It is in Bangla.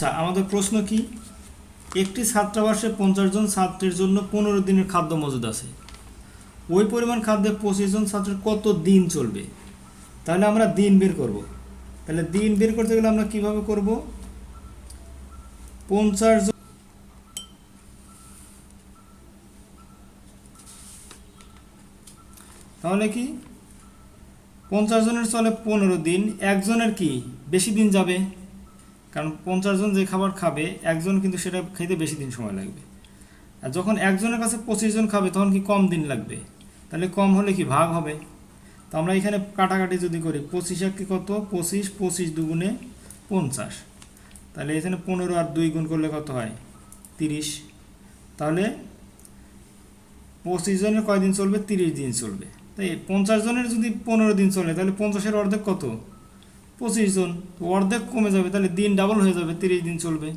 আচ্ছা আমাদের প্রশ্ন কি? একটি ছাত্রাবাসে পঞ্চাশ জন ছাত্রের জন্য পনেরো দিনের খাদ্য মজুদ আছে। ওই পরিমাণ খাদ্যে পঁচিশ জন ছাত্রের কত দিন চলবে? তাহলে আমরা দিন বের করব। তাহলে দিন বের করতে গেলে আমরা কীভাবে করব? পঞ্চাশ জন তাহলে কি? পঞ্চাশ জনের চলে পনেরো দিন, একজনের কি? বেশি দিন যাবে? কারণ পঞ্চাশ জন যে খাবার খাবে, একজন কিন্তু সেটা খেতে বেশি দিন সময় লাগবে। আর যখন একজনের কাছে পঁচিশ জন খাবে, তখন কি কম দিন লাগবে? তাহলে কম হলে কি ভাগ হবে? তো আমরা এখানে কাটাকাটি যদি করি, পঁচিশ একে কত? পঁচিশ পঁচিশ দুগুণে পঞ্চাশ। তাহলে এখানে পনেরো আর দুই গুণ করলে কত হয়? তিরিশ। তাহলে পঁচিশ জনের কয়দিন চলবে? তিরিশ দিন চলবে। তাই পঞ্চাশ জনের যদি পনেরো দিন চলে, তাহলে পঞ্চাশের অর্ধেক কত? পঁচিশ জন অর্ধেক কমে যাবে তাহলে দিন ডাবল হয়ে যাবে তিরিশ দিন চলবে।